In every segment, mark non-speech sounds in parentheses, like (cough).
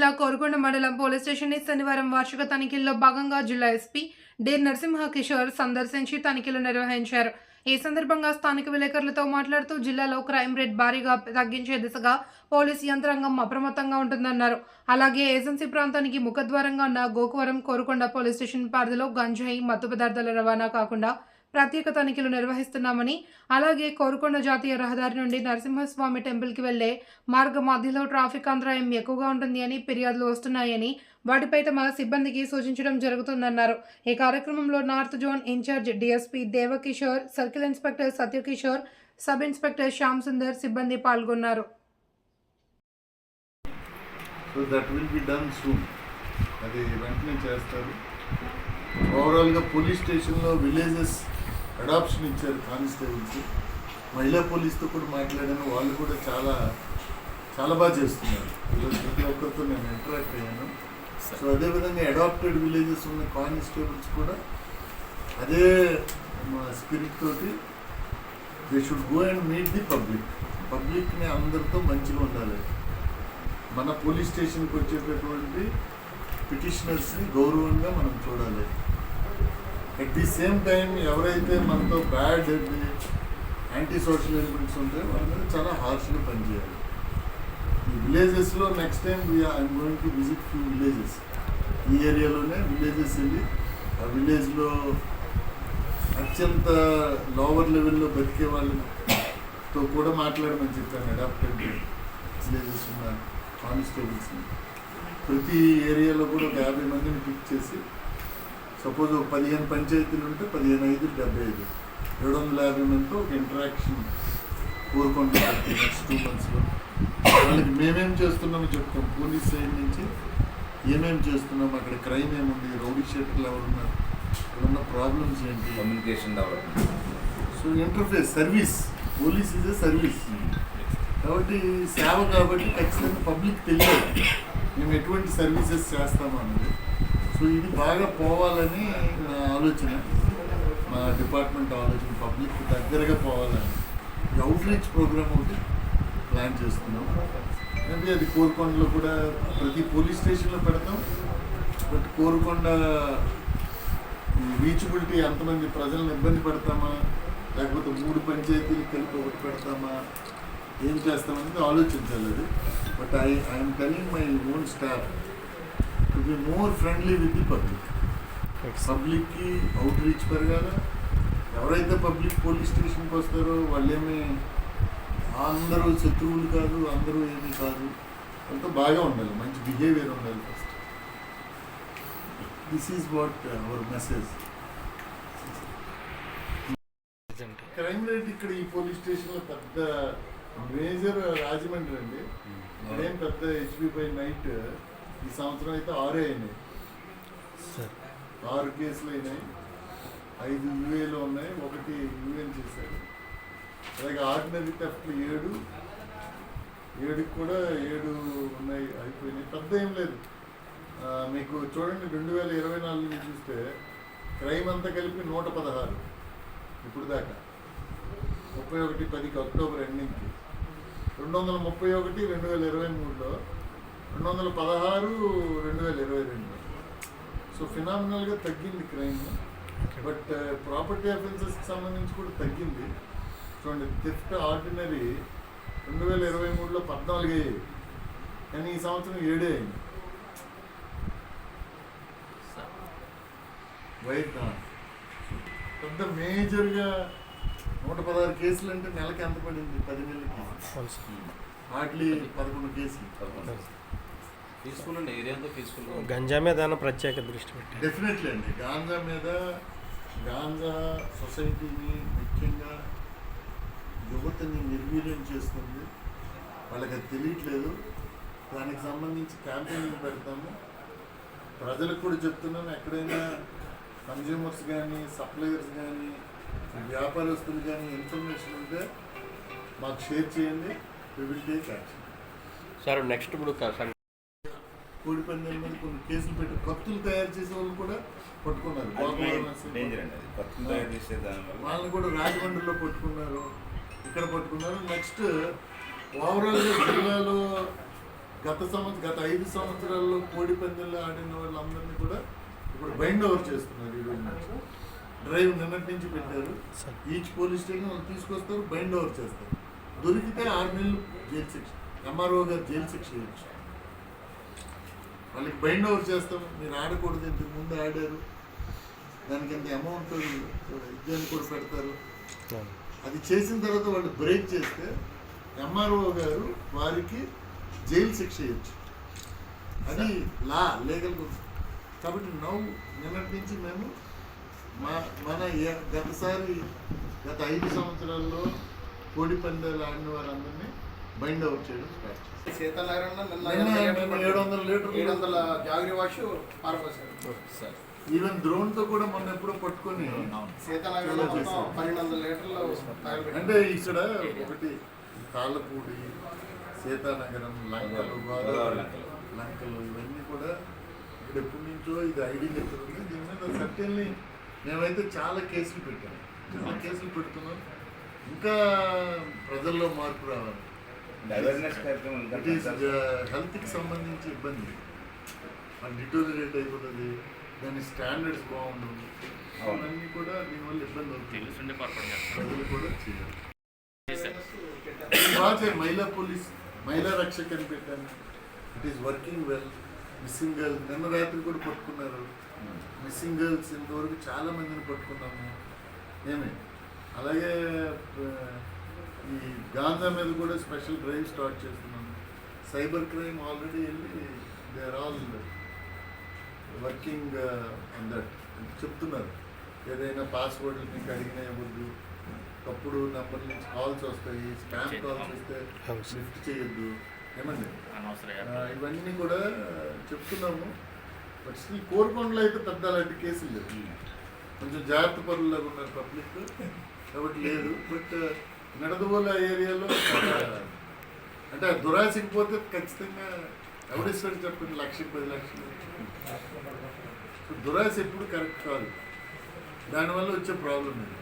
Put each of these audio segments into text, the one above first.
జిల్లా కోరుకొండ మండలం police station శనివారం వార్షిక తనిఖీల్లో భాగంగా జిల్లా ఎస్పీ డి నరసింహ కిషోర్ సందర్శించి తనిఖీలు నిర్వహించారు. ఈ సందర్భంగా స్థానిక విలేకరులతో మాట్లాడుతూ జిల్లాలో క్రైమ్ రేట్ భారీగా తగ్గించే దిశగా పోలీస్ యంత్రాంగం అప్రమత్తంగా ఉంటుందన్నారు. అలాగే ఏజెన్సీ ప్రాంతానికి ముఖద్వారంగా ఉన్న గోకువరం కోరుకొండ పోలీస్ స్టేషన్ పరిధిలో గంజాయి మత్తు పదార్థాల రవాణా కాకుండా ప్రత్యేక తనిఖీలు నిర్వహిస్తున్నామని అలాగే కోరుకొండ జాతీయ రహదారి నుండి నరసింహస్వామి టెంపుల్కి వెళ్ళే మార్గ మధ్యలో ట్రాఫిక్ అంతరాయం ఎక్కువగా ఉంటుంది అని ఫిర్యాదులు వస్తున్నాయని వాటిపై తమ సిబ్బందికి సూచించడం జరుగుతుందన్నారు. ఈ కార్యక్రమంలో north zone incharge DSP Devakishore circle inspector Satyakishore sub inspector Shyam Sundar సిబ్బంది పాల్గొన్నారు. So that will be done soon అది వెంటనే చేస్తారు. ఓవరాల్గా పోలీస్ స్టేషన్లో విలేజెస్ అడాప్షన్ ఇచ్చారు కానిస్టేబుల్స్. మహిళా పోలీస్తో కూడా మాట్లాడాను. వాళ్ళు కూడా చాలా చాలా బాగా చేస్తున్నారు. ఈరోజు ప్రతి ఒక్కరితో నేను ఇంటరాక్ట్ అయ్యాను. సో అదేవిధంగా అడాప్టెడ్ విలేజెస్ ఉన్న కానిస్టేబుల్స్ కూడా అదే స్పిరిట్ తోటి they should go and meet the public పబ్లిక్ని అందరితో మంచిగా ఉండాలి. మన పోలీస్ స్టేషన్కి వచ్చేటటువంటి పిటిషనర్స్ని గౌరవంగా మనం చూడాలి. అట్ ది సేమ్ టైం ఎవరైతే మనతో బ్యాడ్ యాంటీ సోషల్ ఎలిమెంట్స్ ఉంటాయో వాళ్ళ మీద చాలా హార్ష్గా పనిచేయాలి. ఈ విలేజెస్లో next time I'm going to visit few villages ఈ ఏరియాలోనే విలేజెస్ వెళ్ళి ఆ విలేజ్లో అత్యంత లోవర్ లెవెల్లో బతికే వాళ్ళతో కూడా మాట్లాడమని చెప్పాను అడాప్టెడ్ విలేజెస్ ఉన్న కానిస్టేబుల్స్ని ప్రతి ఏరియాలో కూడా ఒక యాభై మందిని పిక్ చేసి సపోజ్ ఒక పదిహేను పంచాయతీలు ఉంటే పదిహేను ఐదు డెబ్బై ఐదు. ఏడు వందల యాభై మందితో ఒక ఇంటరాక్షన్ కోరుకుంటాం నెక్స్ట్ టూ మంత్స్లో వాళ్ళకి మేమేం చేస్తున్నామో చెప్తాం పోలీస్ సైడ్ నుంచి ఏమేం చేస్తున్నాం అక్కడ క్రైమ్ ఏముంది రౌడీ షీటర్లు ఎవరున్నారు ఉన్న ప్రాబ్లమ్స్ ఏంటి? Communication development so interface service police is a service కాబట్టి సేవ కాబట్టి ఖచ్చితంగా పబ్లిక్ తెలియాలి మేము ఎటువంటి సర్వీసెస్ చేస్తాము అన్నది సో ఇది బాగా పోవాలని నా ఆలోచన. మా డిపార్ట్మెంట్ ఆలోచన పబ్లిక్ దగ్గరగా పోవాలని. ఈ అవుట్ రీచ్ ప్రోగ్రామ్ ఒకటి ప్లాన్ చేస్తున్నాం. అంటే అది కోరుకొండలో కూడా ప్రతి పోలీస్ స్టేషన్లో పెడతాం. బట్ కోరుకొండ రీచబిలిటీ ఎంతమంది ప్రజలను ఇబ్బంది పెడతామా? లేకపోతే మూడు పంచాయతీలు కలిపి ఒకటి పెడతామా? ఏం చేస్తామనేది ఆలోచించాలి అది. But I I'm telling my own staff to be more friendly with the public పబ్లిక్కి అవుట్ రీచ్ పెరగాల. ఎవరైతే పబ్లిక్ పోలీస్ స్టేషన్కి వస్తారో వాళ్ళేమి అందరూ శత్రువులు కాదు అందరూ ఏమీ కాదు. వాళ్ళతో బాగా ఉండాలి మంచి బిహేవియర్ ఉండాలి first this is what our message crime rate ఇక్కడ ఈ పోలీస్ స్టేషన్లో పెద్ద మేజర్ రాజమండ్రి అండి. ఇక్కడేం పెద్ద హెచ్పి పై నైట్ ఈ సంవత్సరం అయితే ఆరే అయినాయి. ఆరు కేసులు అయినాయి. ఐదు యూఏలో ఉన్నాయి. ఒకటి యూఎన్ చేశారు. అలాగే ఆర్డినరీ థెఫ్ట్లు ఏడు. ఏడుకి కూడా ఏడు ఉన్నాయి అయిపోయినాయి. పెద్ద ఏం లేదు. మీకు చూడండి రెండు వేల ఇరవై నాలుగు చూస్తే క్రైమ్ అంతా కలిపి నూట పదహారు. ఇప్పుడు దాకా. ముప్పై ఒకటి పదికి అక్టోబర్ ఎండింగ్కి. రెండు వందల ముప్పై ఒకటి రెండు వేల ఇరవై మూడులో రెండు వందల పదహారు రెండు వేల ఇరవై రెండు. సో ఫినామినల్గా తగ్గింది క్రైమ్ బట్ ప్రాపర్టీ అఫెన్సెస్కి సంబంధించి కూడా తగ్గింది. చూడండి థిఫ్ట్ ఆర్డినరీ రెండు వేల ఇరవై మూడులో పద్నాలుగు అయ్యాయి కానీ ఈ సంవత్సరం ఏడే అయింది వైట్ పెద్ద మేజర్గా నూట పదహారు కేసులు అంటే నెలకి ఎంత పడింది? పది నెలలకి హార్డ్లీ పదకొండు కేసులు. గంజా మీద ఏమైనా ప్రత్యేక దృష్టి పెట్టారు? డెఫినెట్లీ అండి. గాంజా మీద గాంజా సొసైటీని ముఖ్యంగా యువతని నిర్వీర్యం చేస్తుంది. వాళ్ళకి అది తెలియట్లేదు. దానికి సంబంధించి క్యాంపెయినింగ్ పెడతాము. ప్రజలకు కూడా చెప్తున్నాను ఎక్కడైనా కన్జ్యూమర్స్ కానీ సప్లయర్స్ కానీ వ్యాపారస్తులు కానీ ఇన్ఫర్మేషన్ ఉంటే మాకు షేర్ చేయండి. We will take action sir next ఇప్పుడు కోడి పందాల మీద కొన్ని కేసులు పెట్టి కత్తులు తయారు చేసే వాళ్ళు కూడా పట్టుకున్నారు. గోపాలం నరసింహ. డేంజర్ అండి అది. కొత్త తయారు చేసే వాళ్ళని కూడా రాజమండ్రిలో పట్టుకున్నారు. ఇక్కడ పట్టుకున్నారు. నెక్స్ట్ ఓవరాల్గా జిల్లాలో గత సంవత్సరం గత ఐదు సంవత్సరాల్లో కోడి పందెల్లో ఆడిన వాళ్ళందరినీ కూడా ఇప్పుడు బైండ్ ఓవర్ చేస్తున్నారు ఈ నుంచి. డ్రైవ్ నిన్నటి నుంచి పెట్టారు. ఈచ్ పోలీస్ స్టేషన్ వాళ్ళు తీసుకొస్తారు బైండ్ ఓవర్ చేస్తారు. దొరికితే ఆరు నెలలు జైలు శిక్ష. ఎంఆర్ఓ గారు జైలు శిక్ష ఇవ్వచ్చు మళ్ళీ బైండ్ ఓవర్ చేస్తాం. మీరు ఆడకూడదు ఇంతకు ముందు ఆడారు. దానికి ఎంత అమౌంట్ ఇద్దరు కూడా పెడతారు. అది చేసిన తర్వాత వాళ్ళు బ్రేక్ చేస్తే ఎంఆర్ఓ గారు వారికి జైలు శిక్ష ఇవ్వచ్చు. అది లా లీగల్ కాబట్టి నవ్వు నిన్నటి నుంచి మేము మా మన గతసారి గత ఐదు సంవత్సరాల్లో కోడి పందాలు ఆడిన వారందరినీ బైండ్ అవుట్ చేయడం స్టార్ట్ నిన్న ఏడు వందల లీటర్లు ఏడు వందల జాగిరి వాష్ పారపోసారు సార్. ఈవెన్ డ్రోన్తో కూడా మొన్న ఎప్పుడో పట్టుకొని పన్నెండు వందల లీటర్లు. అంటే ఇక్కడ ఒకటి తాళ్ళపూడి సీతానగరం లంకలు గోదావరి లంకలు ఇవన్నీ కూడా ఇక్కడ ఎప్పటి నుంచో ఇది ఐడి లెక్కలు ఉంది దీని మీద సర్టెన్లీ మేమైతే చాలా కేసులు పెట్టాము చాలా కేసులు పెడుతున్నాం. ఇంకా ప్రజల్లో మార్పు రావాలి. ఇట్ ఈస్ హెల్త్కి సంబంధించి ఇబ్బంది. మన డిటోరియేట్ అయిపోతుంది దాని స్టాండర్డ్స్ బాగుండవు. అవన్నీ కూడా దీనివల్ల ఇబ్బంది అవుతుంది. ప్రజలు కూడా చేయాలి. బాగా. మహిళా పోలీస్ మహిళా రక్షక అని పెట్టాను it is working well missing girls నిన్న రాత్రి కూడా పట్టుకున్నారు. మిస్సింగ్ గర్ల్స్ ఇంతవరకు చాలా మందిని పట్టుకున్నాము. ఏమి? అలాగే ఈ గాంజా మీద కూడా స్పెషల్ డ్రైవ్ స్టార్ట్ చేస్తున్నాము సైబర్ క్రైమ్ ఆల్రెడీ వెళ్ళి they are all working on that చెప్తున్నారు. ఏదైనా పాస్వర్డ్ మీకు అడిగినా ఇవ్వద్దు. తప్పుడు నెంబర్ నుంచి కాల్స్ వస్తాయి స్పామ్ కాల్స్ వస్తే. లిఫ్ట్ చేయొద్దు. ఏమండి? ఇవన్నీ కూడా చెప్తున్నాము. బట్ స్టిల్ కోరుకొండలో అయితే పెద్ద అలాంటి కేసులు లేవు కొంచెం జాగ్రత్త పరులాగా ఉన్నారు పబ్లిక్ (laughs) కాబట్టి లేదు. బట్ నడదవోల ఏరియాలో అంటే ఆ దురాశకి పోతే ఖచ్చితంగా ఎవడిస్తాడు చెప్పండి? లక్ష పది లక్షలు. దురాశ ఎప్పుడు కరెక్ట్ కాదు. దానివల్ల వచ్చే ప్రాబ్లం ఇది.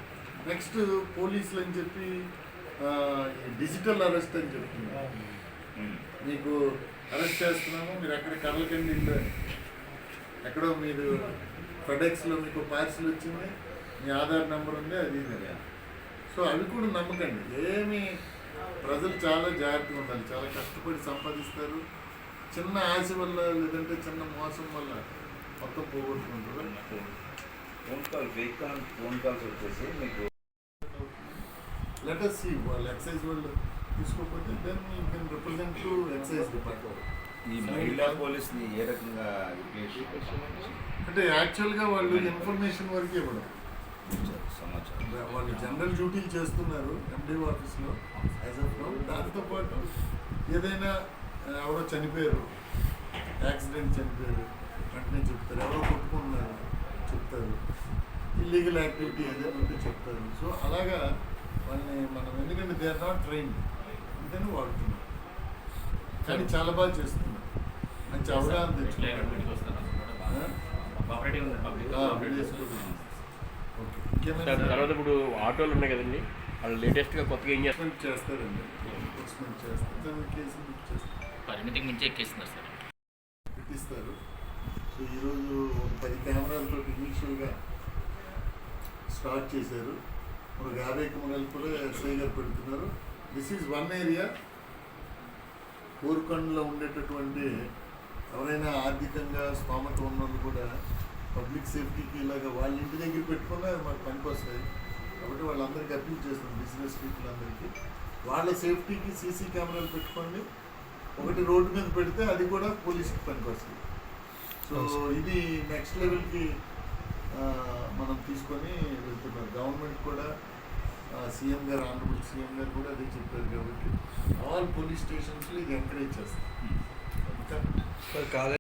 నెక్స్ట్ పోలీసులు అని చెప్పి డిజిటల్ అరెస్ట్ అని చెప్తున్నారు. మీకు అరెస్ట్ చేస్తున్నాము మీరు ఎక్కడ కర్లకండి ఎక్కడో మీరు ఫెడెక్స్లో మీకు పార్సిల్ వచ్చింది మీ ఆధార్ నెంబర్ ఉంది అది ఇది. సో అవి కూడా నమ్మకండి. ఏమి ప్రజలు చాలా జాగ్రత్తగా ఉండాలి. చాలా కష్టపడి సంపాదిస్తారు. చిన్న ఆశ వల్ల లేదంటే చిన్న మోసం వల్ల మొత్తం పోగొట్టుకుంటారు? Phone call fake call phone calls వచ్చేసి మీకు లెటర్ సి వాళ్ళు ఎక్సైజ్ వాళ్ళు తీసుకోకపోతే then you can represent to excise department ఈ మహిళా పోలీస్ని ఏ రకంగా అంటే యాక్చువల్గా వాళ్ళు ఇన్ఫర్మేషన్ వరకు ఇవ్వడం. సమాచారం వాళ్ళు జనరల్ డ్యూటీలు చేస్తున్నారు ఎండిఓ ఆఫీస్లో యాజ్ నౌ దాంతోపాటు ఏదైనా ఎవరో చనిపోయారు. యాక్సిడెంట్ చనిపోయారు. వెంటనే చెప్తారు. ఎవరో కొట్టుకుంటున్నారు చెప్తారు. ఇల్లీగల్ యాక్టివిటీ ఏదైనా ఉంటే చెప్తారు. సో అలాగా వాళ్ళని మనం ఎందుకంటే దే ఆర్ నాట్ ట్రైన్ అందుకని వాడుతున్నాం కానీ చాలా బాగా చేస్తున్నారు. మంచి అవగాహన తెచ్చుకున్నారు ఆ? ఆ, విలేజ్ కూడా. ఓకే ఇంకేమైనా సార్ తర్వాత ఇప్పుడు ఆటోలు ఉన్నాయి కదండి వాళ్ళు లేటెస్ట్గా కొత్తగా ఏం చేస్తారు? చేస్తారండి. పరిమితికి మించి ఎక్కిస్తున్నారు సార్. పెట్టిస్తారు. సో ఈరోజు పది కెమెరాలతో ఇనీషియల్గా స్టార్ట్ చేశారు. ఒక యాభై కెమెరాలతో ఎస్ఐ గారు పెడుతున్నారు. దిస్ ఈజ్ వన్ ఏరియా కోరుకొండలో ఉండేటటువంటి ఎవరైనా ఆర్థికంగా స్తోమత ఉన్న వాళ్ళు కూడా పబ్లిక్ సేఫ్టీకి ఇలాగ వాళ్ళ ఇంటి దగ్గర పెట్టుకున్నా మాకు పనికి వస్తాయి. కాబట్టి వాళ్ళందరికీ అప్పీల్ చేస్తాం బిజినెస్ పీపుల్ వాళ్ళ సేఫ్టీకి సీసీ కెమెరాలు పెట్టుకోండి. ఒకటి రోడ్డు మీద పెడితే అది కూడా పోలీస్కి పనికి వస్తుంది. సో ఇది నెక్స్ట్ లెవెల్కి మనం తీసుకొని వెళ్తున్నారు గవర్నమెంట్ కూడా సీఎం గారు ఆంధ్రప్రదేశ్ సీఎం గారు కూడా అదే చెప్పారు కాబట్టి ఆల్ పోలీస్ స్టేషన్స్లో ఇది ఎంకరేజ్ సార్ కాలేజ్